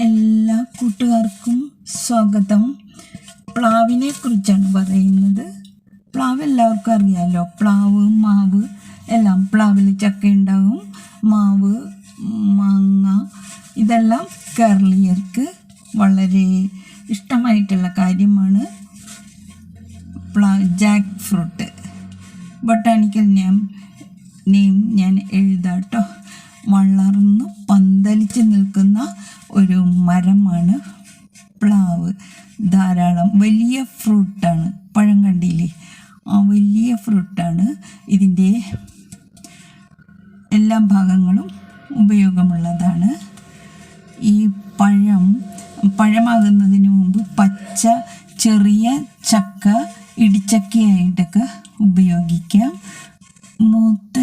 എല്ലാ കൂട്ടുകാർക്കും സ്വാഗതം. പ്ലാവിനെ കുറിച്ചാണ് പറയുന്നത്. പ്ലാവ് എല്ലാവർക്കും അറിയാമല്ലോ പ്ലാവ് മാവ് എല്ലാം പ്ലാവിൽ ചക്ക ഉണ്ടാവും. മാവ് മാങ്ങ ഇതെല്ലാം കേരളീയർക്ക് വളരെ ഇഷ്ടമായിട്ടുള്ള കാര്യമാണ്. പ്ലാ ജാക്ക് ഫ്രൂട്ട് ബൊട്ടാണിക്കൽ ഞാൻ നെയിം ഞാൻ എഴുതാട്ടോ. വളർന്ന് പന്തലിച്ച് നിൽക്കുന്ന ഒരു മരമാണ്. പ്ലാവ് ധാരാളം. വലിയ ഫ്രൂട്ടാണ്. പഴം കണ്ടില്ലേ? ആ വലിയ ഫ്രൂട്ടാണ് ഇതിന്റെ എല്ലാ ഭാഗങ്ങളും ഉപയോഗമുള്ളതാണ്. ഈ പഴം പഴമാകുന്നതിന് മുമ്പ് പച്ച ചെറിയ ചക്ക ഇടിച്ചക്കയായിട്ടൊക്കെ ഉപയോഗിക്കാം. മൂത്ത്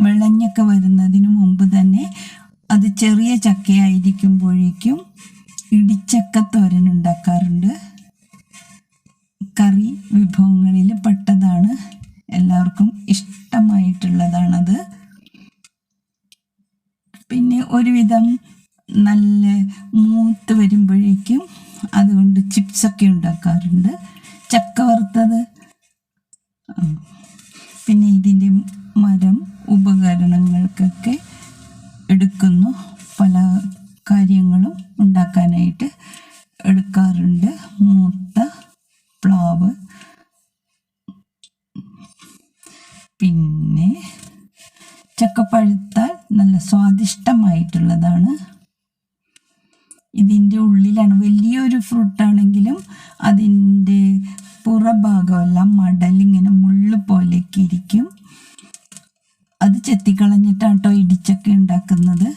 വിളഞ്ഞൊക്കെ വരുന്നതിന് മുമ്പ് തന്നെ അത് ചെറിയ ചക്കയായിരിക്കുമ്പോഴേക്കും ഇടിച്ചക്ക തോരൻ ഉണ്ടാക്കാറുണ്ട്. കറി വിഭവങ്ങളിൽ പെട്ടതാണ്. എല്ലാവർക്കും ഇഷ്ടമായിട്ടുള്ളതാണത്. പിന്നെ ഒരുവിധം നല്ല മൂത്ത് വരുമ്പോഴേക്കും അതുകൊണ്ട് ചിപ്സൊക്കെ ഉണ്ടാക്കാറുണ്ട്. ചക്ക വറുത്തത്. പിന്നെ ഇതിന്റെ മരം ഉപകരണങ്ങൾക്കൊക്കെ എടുക്കുന്നു പല കാര്യങ്ങളും ഉണ്ടാക്കാനായിട്ട് എടുക്കാറുണ്ട്. മൂത്ത പ്ലാവ്. പിന്നെ ചക്ക പഴുത്താൽ നല്ല സ്വാദിഷ്ടമായിട്ടുള്ളതാണ്. ഇതിന്റെ ഉള്ളിലാണ് വലിയൊരു ഫ്രൂട്ടാണെങ്കിലും അതിന്റെ പുറഭാഗമെല്ലാം മടലിങ്ങനെ മുള്ളു പോലെയൊക്കെ ഇരിക്കും. അത് ചെത്തിക്കളഞ്ഞിട്ടാണ് കേട്ടോ ഇടിച്ചൊക്കെ ഉണ്ടാക്കുന്നത്.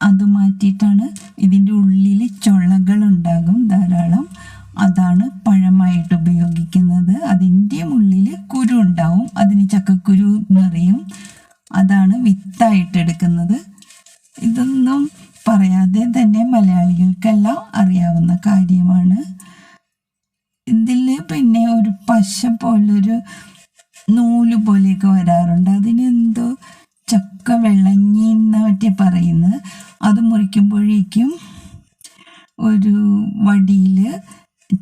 അത് മാറ്റിയിട്ടാണ് ഇതിന്റെ ഉള്ളിൽ ചുളകൾ ഉണ്ടാകും ധാരാളം. അതാണ് പഴമായിട്ട് ഉപയോഗിക്കുന്നത്. അതിന്റെ ഉള്ളിൽ കുരു ഉണ്ടാവും. അതിന് ചക്കക്കുരു എന്നറിയും അതാണ് വിത്തായിട്ട് എടുക്കുന്നത്. ഇതൊന്നും പറയാതെ തന്നെ മലയാളികൾക്കെല്ലാം അറിയാവുന്ന കാര്യമാണ്. ഇതിൽ പിന്നെ ഒരു പശ പോലൊരു നൂൽ പോലെയൊക്കെ വരാറുണ്ട്. അതിനെന്തോ ചക്ക വെള്ളങ്ങി എന്ന മറ്റേ പറയുന്നത് അത് മുറിക്കുമ്പോഴേക്കും ഒരു വടിയിൽ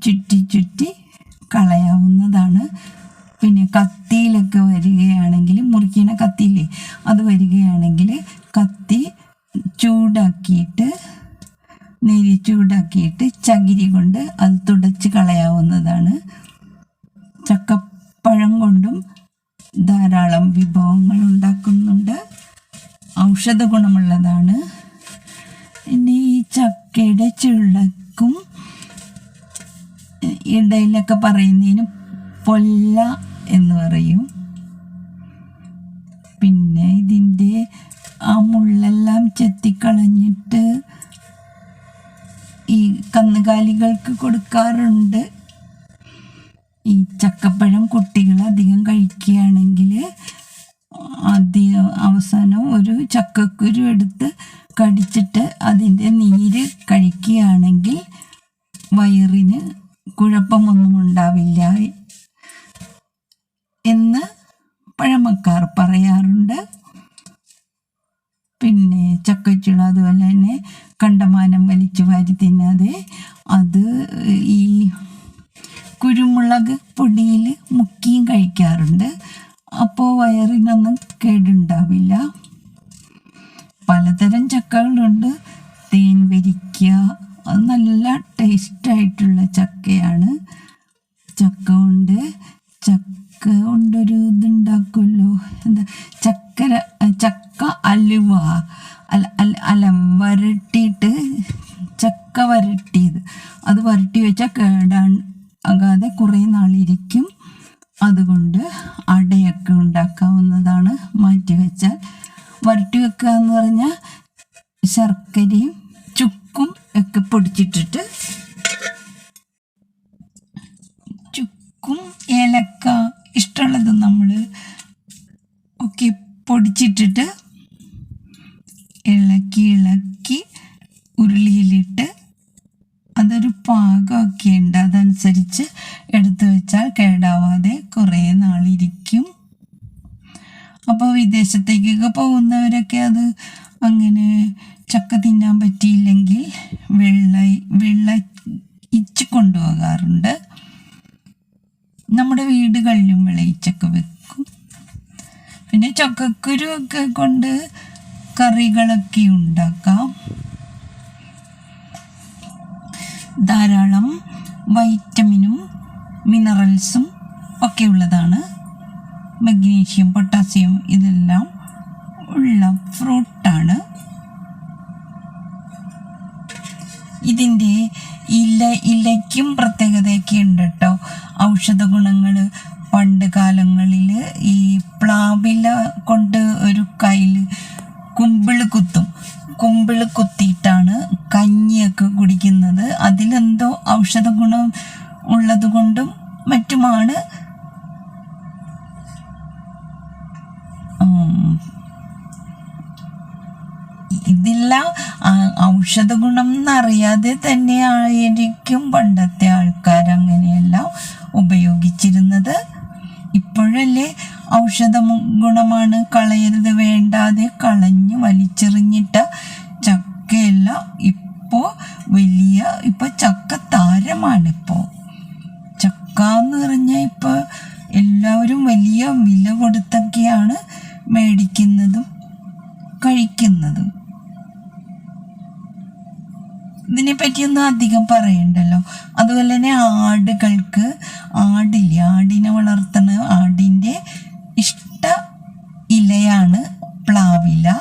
ചുറ്റി ചുറ്റി കളയാവുന്നതാണ്. പിന്നെ കത്തിയിലൊക്കെ വരികയാണെങ്കിൽ മുറിക്കണ കത്തിയില്ലേ അത് വരികയാണെങ്കിൽ കത്തി ചൂടാക്കിയിട്ട് നെരി ചൂടാക്കിയിട്ട് ചകിരി കൊണ്ട് അത് തുടച്ച് കളയാവുന്നതാണ്. ചക്കപ്പഴം കൊണ്ടും ധാരാളം വിഭവങ്ങൾ ഉണ്ടാക്കുന്നുണ്ട്. ഔഷധ ഗുണമുള്ളതാണ്. പിന്നെ ഈ ചക്കയുടെ ചുള്ളക്കും ഇടയിലൊക്കെ പറയുന്നതിന് പൊല്ല എന്ന് പറയും. പിന്നെ ഇതിന്റെ ആ മുള്ളെല്ലാം ചെത്തിക്കളഞ്ഞിട്ട് ഈ കന്നുകാലികൾക്ക് കൊടുക്കാറുണ്ട്. ഈ ചക്കപ്പഴം കുട്ടികൾ അധികം കഴിക്കുകയാണെങ്കിൽ അധികം അവസാനം ഒരു ചക്കക്കുരു എടുത്ത് കടിച്ചിട്ട് അതിന്റെ നീര് കഴിക്കുകയാണെങ്കിൽ വയറിന് കുഴപ്പമൊന്നും ഉണ്ടാവില്ല എന്ന് പഴമക്കാർ പറയാറുണ്ട്. പിന്നെ ചക്കച്ചുള അതുപോലെ തന്നെ കണ്ടമാനം വലിച്ചു വാരി തിന്നാതെ അത് ഈ കുരുമുളക് പൊടിയിൽ മുക്കിയും കഴിക്കാറുണ്ട്. അപ്പോൾ വയറിനൊന്നും കേടുണ്ടാവില്ല. പലതരം ചക്കകളുണ്ട്. തേൻ വരിക്ക നല്ല ടേസ്റ്റായിട്ടുള്ള ചക്കയാണ്. ചക്ക കൊണ്ട് ചക്ക കൊണ്ടൊരു ഇതുണ്ടാക്കുമല്ലോ. എന്താ? ചക്കര ചക്ക അലുവ അല അല അല വരട്ടിയിട്ട് ചക്ക വരട്ടിയത്. അത് വരട്ടി വെച്ചാൽ കേടാൻ ആകാതെ കുറേ നാളിരിക്കും. അതുകൊണ്ട് അടയൊക്കെ ഉണ്ടാക്കാവുന്നതാണ് മാറ്റി വെച്ചാൽ. വരട്ടി വെക്കുക എന്ന് പറഞ്ഞാൽ ശർക്കരയും ചുക്കും ഒക്കെ പൊടിച്ചിട്ടിട്ട് ചുക്കും ഏലക്ക ഇഷ്ടമുള്ളത് നമ്മൾ ഒക്കെ പൊടിച്ചിട്ടിട്ട് ഇളക്കി ഇളക്കി ഉരുളിയിലിട്ട് അതൊരു പാകമൊക്കെ ഉണ്ട് അതനുസരിച്ച് എടുത്തു വെച്ചാൽ കേടാവാതെ കുറേ നാളിരിക്കും അപ്പോൾ വിദേശത്തേക്കൊക്കെ പോകുന്നവരൊക്കെ അത് അങ്ങനെ ചക്ക തിന്നാൻ പറ്റിയില്ലെങ്കിൽ വെള്ള വെള്ള ഇച്ച് കൊണ്ടുപോകാറുണ്ട്. നമ്മുടെ വീടുകളിലും വിളയിച്ചൊക്കെ വെക്കും. പിന്നെ ചക്കക്കുരു ഒക്കെ കൊണ്ട് കറികളൊക്കെ ഉണ്ടാക്കാം. ധാരാളം വൈറ്റമിനും മിനറൽസും ഒക്കെ ഉള്ളതാണ് മഗ്നീഷ്യം പൊട്ടാസ്യം ഇതെല്ലാം ഉള്ള ഫ്രൂട്ടാണ് ഇതിന്റെ ഇല ഇലയ്ക്കും പ്രത്യേകതയൊക്കെ ഉണ്ട് കേട്ടോ ഔഷധ ഗുണങ്ങൾ പണ്ട് കാലങ്ങളിൽ ഈ പ്ലാവില കൊണ്ട് ഒരു കയ്യിൽ കുമ്പിൾ കുത്തും. കുമ്പിൾ കുത്തിയിട്ടാണ് കഞ്ഞിയൊക്കെ കുടിക്കുന്നത്. അതിലെന്തോ ഔഷധ ഗുണം ഉള്ളത് കൊണ്ടും മറ്റുമാണ് ഇതെല്ലാം. ഔഷധഗുണം ഔഷധ ഗുണം എന്നറിയാതെ തന്നെ ആയിരിക്കും പണ്ടത്തെ ആൾക്കാർ അങ്ങനെയെല്ലാം ഉപയോഗിച്ചിരുന്നത്. ഇപ്പോഴല്ലേ ഔഷധ ഗുണമാണ് കളയരുത് വേണ്ടാതെ കളഞ്ഞ് വലിച്ചെറിഞ്ഞിട്ട ചക്കയെല്ലാം. ഇപ്പോൾ വലിയ ഇപ്പോൾ ചക്ക താരമാണിപ്പോൾ ചക്ക എന്ന് പറഞ്ഞാൽ ഇപ്പോൾ എല്ലാവരും വലിയ വില കൊടുത്തൊക്കെയാണ് മേടിക്കുന്നതും. പറ്റിയൊന്നും അധികം പറയണ്ടല്ലോ. അതുപോലെ തന്നെ ആടുകൾക്ക് ആടില്ല? ആടിനെ വളർത്തണ ആടിന്റെ ഇഷ്ട ഇലയാണ് പ്ലാവില.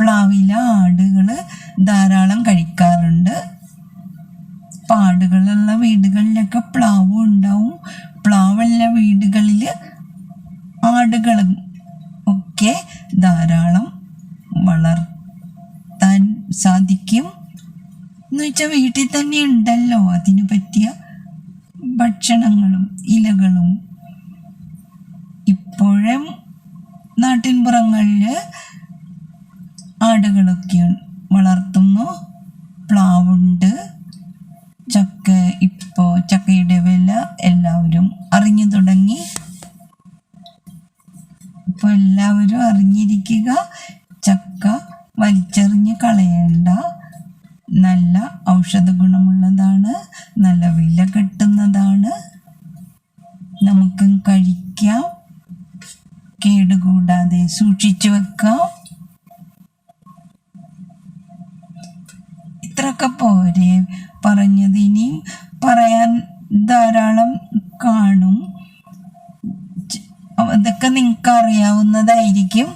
പ്ലാവില ആടുകൾ ധാരാളം കഴിക്കാറുണ്ട്. പാടുകളുള്ള വീടുകളിലൊക്കെ പ്ലാവും ഉണ്ടാവും. പ്ലാവുള്ള വീടുകളിൽ ആടുകളും ഒക്കെ ധാരാളം വളർത്താൻ സാധിക്കും. എന്ന് വെച്ചാൽ വീട്ടിൽ തന്നെ ഉണ്ടല്ലോ അതിന് പറ്റിയ ഭക്ഷണങ്ങളും ഇലകളും. ഇപ്പോഴും നാട്ടിൻപുറങ്ങളിൽ ആടുകളൊക്കെ വളർത്തുന്നു. പ്ലാവുണ്ട്. ചക്ക ഇപ്പോൾ ചക്കയുടെ വില എല്ലാവരും അറിഞ്ഞു തുടങ്ങി. ഇപ്പോൾ എല്ലാവരും അറിഞ്ഞിരിക്കുക ചക്ക വലിച്ചെറിഞ്ഞ് കളയണ്ട നല്ല ഔഷധ ഗുണമുള്ളതാണ് നല്ല വില കിട്ടുന്നതാണ്. നമുക്ക് കഴിക്കാം. കേടുകൂടാതെ സൂക്ഷിച്ചു വെക്കാം. ഇത്രയൊക്കെ പോരെ പറഞ്ഞത് ഇനിയും പറയാൻ ധാരാളം കാണും. അതൊക്കെ നിങ്ങൾക്ക് അറിയാവുന്നതായിരിക്കും.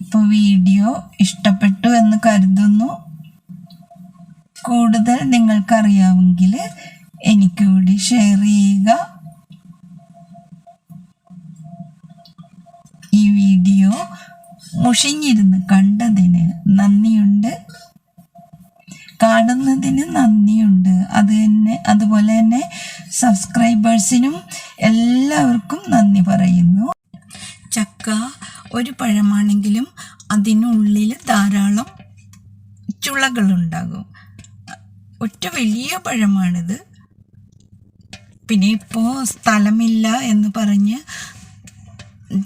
ഇപ്പോൾ വീഡിയോ ഇഷ്ടപ്പെട്ടു എന്ന് കരുതുന്നു. കൂടുതൽ നിങ്ങൾക്കറിയാമെങ്കിൽ എനിക്ക് കൂടി ഷെയർ ചെയ്യുക. ഈ വീഡിയോ മുഷിഞ്ഞിരുന്ന് കണ്ടതിന് നന്ദിയുണ്ട്. കാണുന്നതിന് നന്ദിയുണ്ട്. അത് തന്നെ അതുപോലെ തന്നെ സബ്സ്ക്രൈബേഴ്സിനും എല്ലാവർക്കും നന്ദി പറയുന്നു. ചക്ക ഒരു പഴമാണെങ്കിലും അതിനുള്ളിൽ ധാരാളം ചുളകളുണ്ടാകും. ഒറ്റ വലിയ പഴമാണിത്. പിന്നെ ഇപ്പോൾ സ്ഥലമില്ല എന്ന് പറഞ്ഞ്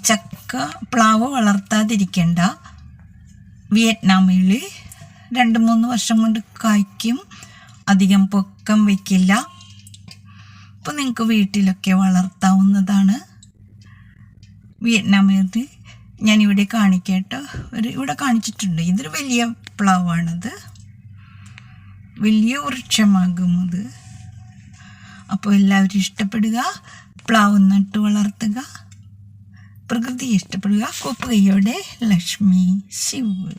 ചക്ക പ്ലാവ് വളർത്താതിരിക്കണ്ട. വിയറ്റ്നാമിൽ രണ്ട് മൂന്ന് വർഷം കൊണ്ട് കായ്ക്കും അധികം പൊക്കം വയ്ക്കില്ല അപ്പോൾ നിങ്ങൾക്ക് വീട്ടിലൊക്കെ വളർത്താവുന്നതാണ്. വിയറ്റ്നാമിൽ ഞാനിവിടെ കാണിക്കട്ടോ ഒരു ഇവിടെ കാണിച്ചിട്ടുണ്ട്. ഇതൊരു വലിയ പ്ലാവാണത്. വലിയ വൃക്ഷമാകും അത് അപ്പോൾ എല്ലാവരും ഇഷ്ടപ്പെടുക പ്ലാവ് നട്ട് വളർത്തുക പ്രകൃതി ഇഷ്ടപ്പെടുക. കൊപ്പുകയോടെ ലക്ഷ്മി ശിവ്.